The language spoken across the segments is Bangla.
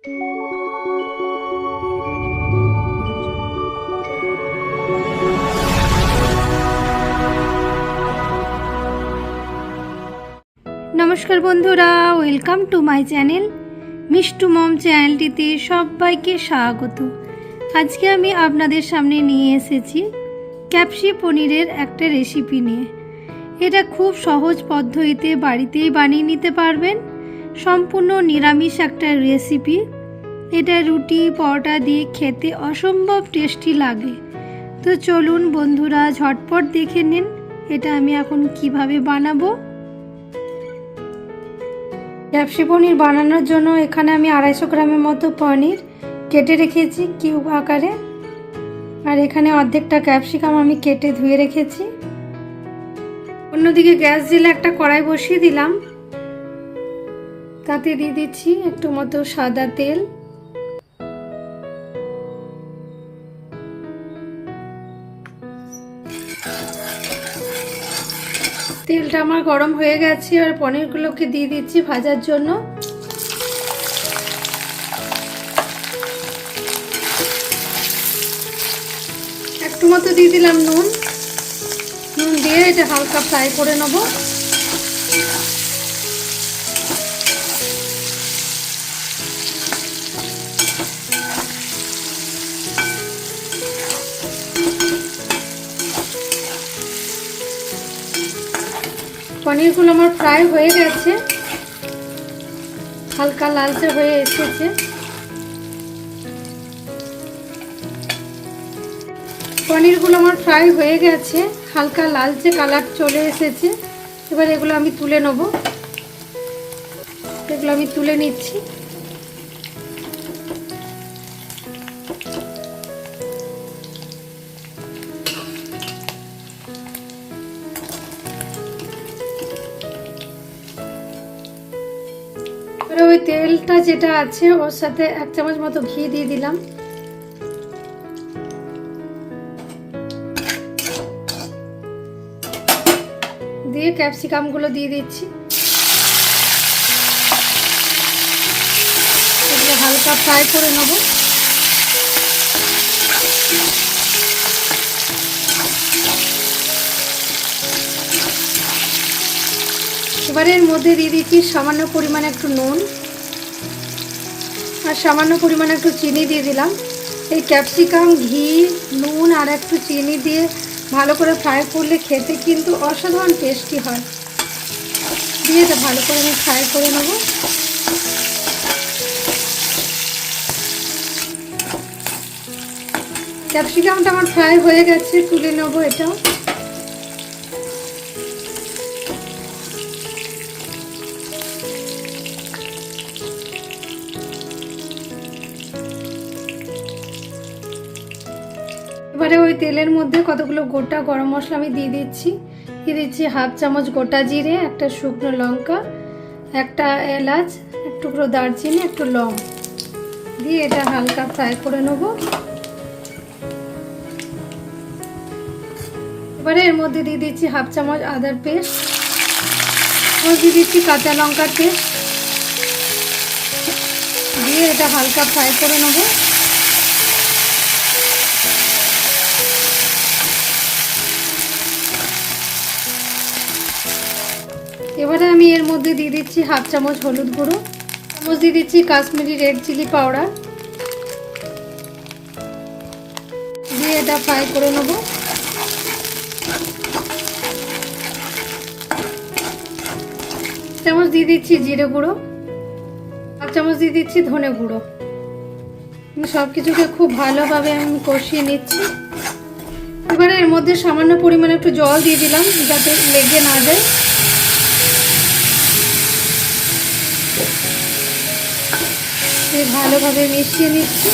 নমস্কার বন্ধুরা welcome to my channel Mistu Mom চ্যানেলটিতে সবাইকে স্বাগত। আজকে আমি আপনাদের সামনে নিয়ে এসেছি ক্যাপসি পনিরের একটা রেসিপি নিয়ে। এটা খুব সহজ পদ্ধতিতে বাড়িতেই বানিয়ে নিতে পারবেন। সম্পূর্ণ নিরামিষ একটা রেসিপি এটা রুটি, পরোটা দিয়ে খেতে অসম্ভব টেস্টি লাগে। তো চলুন বন্ধুরা, ঝটপট দেখে নিন এটা আমি এখন কীভাবে বানাবো। ব্যবসা পনির বানানোর জন্য এখানে আমি আড়াইশো গ্রামের মতো পনির কেটে রেখেছি কিউব আকারে। আর এখানে অর্ধেকটা ক্যাপসিকাম আমি কেটে ধুয়ে রেখেছি। অন্যদিকে গ্যাস জেলে একটা কড়াই বসিয়ে দিলাম। তাতে দিয়ে দিচ্ছি একটু মতো সাদা তেল। তেলটা আমার গরম হয়ে গেছে আর পনিরগুলোকে দিয়ে দিচ্ছি ভাজার জন্য। একটু মতো দিয়ে দিলাম নুন। নুন দিয়ে এটা হালকা ফ্রাই করে নেব। পনিরগুলো আমার ফ্রাই হয়ে গেছে। হালকা লালচে হয়ে এসেছে। পনিরগুলো আমার ফ্রাই হয়ে গেছে। হালকা লালচে কালার চলে এসেছে। এবার এগুলো আমি তুলে নেব। এগুলো আমি তুলে নিচ্ছি। এবারে ওই তেলটা যেটা আছে, ওর সাথে এক চামচ মতো ঘি দিয়ে দিলাম। দিয়ে ক্যাপসিকামগুলো দিয়ে দিচ্ছি। এগুলো হালকা ফ্রাই করে নেব। এবারে এর মধ্যে দিয়ে দিচ্ছি সামান্য পরিমাণে একটু নুন আর সামান্য পরিমাণে একটু চিনি দিয়ে দিলাম। এই ক্যাপসিকাম, ঘি, নুন আর একটু চিনি দিয়ে ভালো করে ফ্রাই করলে খেতে কিন্তু অসাধারণ টেস্টি হয়। দিয়ে এটা ভালো করে আমি ফ্রাই করে নেব। ক্যাপসিকামটা আমার ফ্রাই হয়ে গেছে, তুলে নেব এটাও। তেলের মধ্যে কতগুলো গোটা গরম মশলা আমি দিয়ে দিচ্ছি। দিয়ে দিচ্ছি হাফ চামচ গোটা জিরে, একটা শুকনো লঙ্কা, একটা এলাচ, এক টুকরো দারচিনি, একটু লং। দিয়ে এটা হালকা ফ্রাই করে নেব। এবারে এর মধ্যে দিয়ে দিচ্ছি হাফ চামচ আদার পেস্ট। দিয়ে দিচ্ছি কাঁচা লঙ্কার পেস্ট। দিয়ে এটা হালকা ফ্রাই করে নেব। এবারে আমি এর মধ্যে দিয়ে দিচ্ছি হাফ চামচ হলুদ গুঁড়ো, চামচ দিয়ে দিচ্ছি কাশ্মীরি রেড চিলি পাউডার। দিয়ে এটা ফ্রাই করে নেব। চামচ দিয়ে দিচ্ছি জিরে গুঁড়ো, হাফ চামচ দিয়ে দিচ্ছি ধনে গুঁড়ো। সব কিছুকে খুব ভালোভাবে আমি কষিয়ে নিচ্ছি। এবারে এর মধ্যে সামান্য পরিমাণে একটু জল দিয়ে দিলাম যাতে লেগে না যায়। ভালোভাবে মিশিয়ে নিচ্ছি।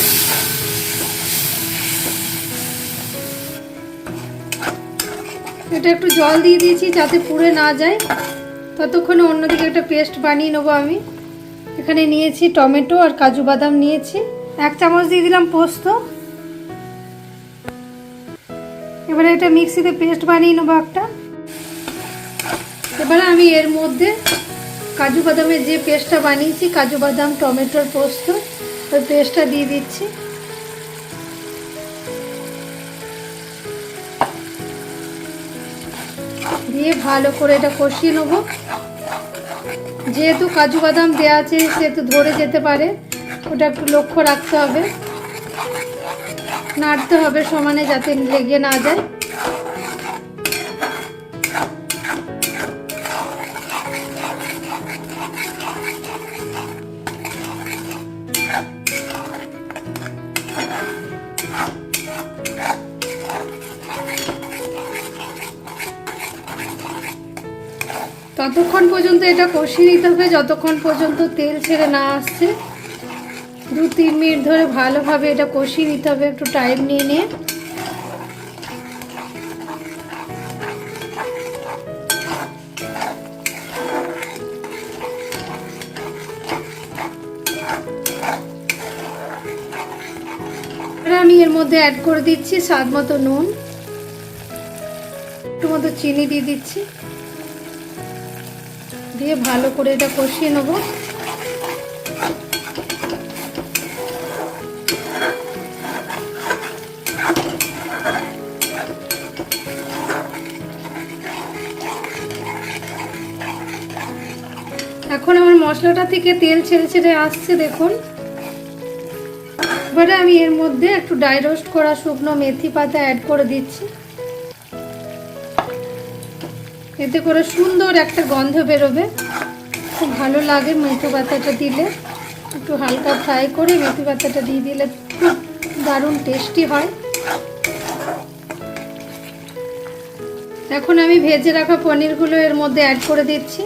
এটা একটু জল দিয়ে দিয়েছি যাতে পুড়ে না যায়। ততক্ষণে অন্যদিকে একটা পেস্ট বানিয়ে নেব আমি। এখানে নিয়েছি টমেটো আর কাজু বাদাম নিয়েছি। এক চামচ দিয়ে দিলাম পোস্ত। এবারে এটা মিক্সিতে পেস্ট বানিয়ে নেব একটা। এবারে আমি এর মধ্যে কাজু বাদামের যে পেস্টটা বানিয়েছি, কাজু বাদাম, টমেটোর পোস্ত, ওই পেস্টটা দিয়ে দিচ্ছি। দিয়ে ভালো করে এটা কষিয়ে নেব। যেহেতু কাজু বাদাম দেওয়া আছে সেহেতু ধরে যেতে পারে। ওটা একটু লক্ষ্য রাখতে হবে। নাড়তে হবে সমানে যাতে লেগে না যায়। ততক্ষণ পর্যন্ত এটা কষিয়ে নিতে হবে, যতক্ষণ পর্যন্ত তেল ছেড়ে না আসছে, দু তিন মিনিট ধরে ভালোভাবে এটা কষিয়ে নিতে হবে, একটু টাইম নিয়ে নিয়ে। আমি এর মধ্যে অ্যাড করে দিচ্ছি স্বাদ মতো নুন, একটু মতো চিনি দিয়ে দিচ্ছি। দিয়ে ভালো করে এটা কষিয়ে নেব। এখন আমার মশলাটা থেকে তেল ছেড়ে ছেড়ে আসছে, দেখুন। এবারে আমি এর মধ্যে একটু ডাই রোস্ট করা শুকনো মেথি পাতা অ্যাড করে দিচ্ছি। এতে করে সুন্দর একটা গন্ধ বেরোবে। খুব ভালো লাগে মেথি পাতাটা দিলে। একটু হালকা ফ্রাই করে মেথি পাতাটা দিয়ে দিলে খুব দারুণ টেস্টি হয়। এখন আমি ভেজে রাখা পনিরগুলো এর মধ্যে অ্যাড করে দিচ্ছি।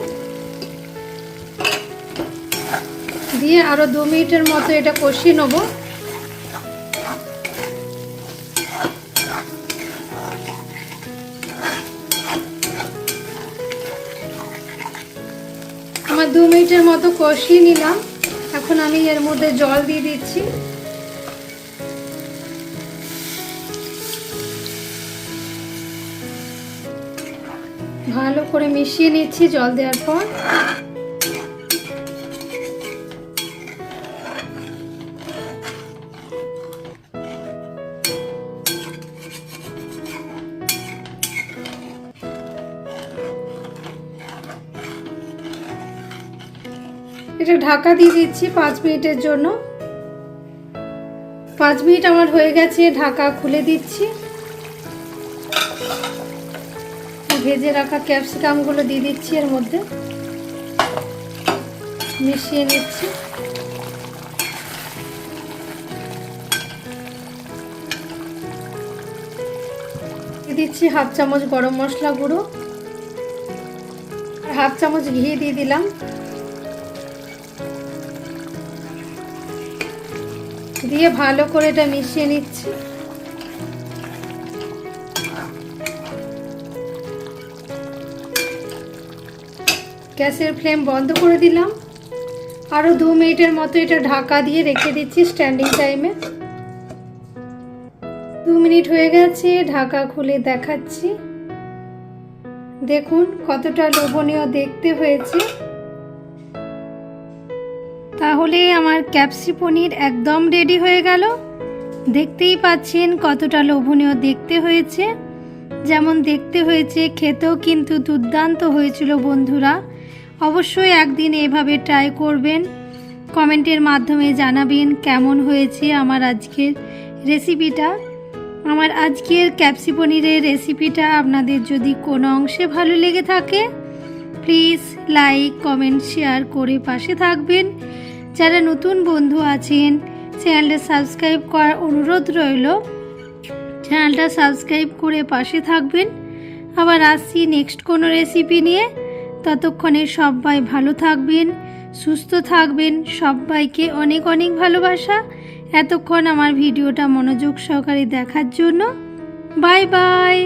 দিয়ে আরও দু মিনিটের মতো এটা কষিয়ে নেব। আমার দু মিনিটের মতো কষিয়ে নিলাম। এখন আমি এর মধ্যে জল দিয়ে দিচ্ছি। ভালো করে মিশিয়ে নিচ্ছি জল দেওয়ার পর। এটা ঢাকা দিয়ে দিচ্ছি পাঁচ মিনিটের জন্য। পাঁচ মিনিট আমার হয়ে গেছে, ঢাকা খুলে দিচ্ছি। ভেজে রাখা ক্যাপসিকামগুলো দিয়ে দিচ্ছি এর মধ্যে। মিশিয়ে নিচ্ছি। দিয়ে দিচ্ছি হাফ চামচ গরম মশলা গুঁড়ো। হাফ চামচ ঘি দিয়ে দিলাম। দিয়ে ভালো করে এটা মিশিয়ে নিচ্ছি। গ্যাসের ফ্লেম বন্ধ করে দিলাম। আরও দু মিনিটের মতো এটা ঢাকা দিয়ে রেখে দিচ্ছি স্ট্যান্ডিং টাইমে। দু মিনিট হয়ে গেছে, ঢাকা খুলে দেখাচ্ছি। দেখুন কতটা লোভনীয় দেখতে হয়েছে। তাহলে আমার ক্যাপসি পনির একদম রেডি হয়ে গেল। দেখতেই পাচ্ছেন কতটা লোভনীয় দেখতে হয়েছে। যেমন দেখতে হয়েছে, খেতেও কিন্তু দুর্দান্ত হয়েছিল বন্ধুরা। অবশ্যই একদিন এভাবে ট্রাই করবেন। কমেন্টের মাধ্যমে জানাবেন কেমন হয়েছে আমার আজকের রেসিপিটা আমার আজকের ক্যাপসি পনিরের রেসিপিটা আপনাদের যদি কোনো অংশে ভালো লেগে থাকে প্লিজ লাইক কমেন্ট শেয়ার করে পাশে থাকবেন। যারা নতুন বন্ধু আছেন, চ্যানেলটা সাবস্ক্রাইব করার অনুরোধ রইল। চ্যানেলটা সাবস্ক্রাইব করে পাশে থাকবেন। আবার আসছি নেক্সট কোনো রেসিপি নিয়ে। ততক্ষণে সবাই ভালো থাকবেন, সুস্থ থাকবেন। সবাইকে অনেক অনেক ভালোবাসা। এতক্ষণ আমার ভিডিওটা মনোযোগ সহকারে দেখার জন্য। Bye bye.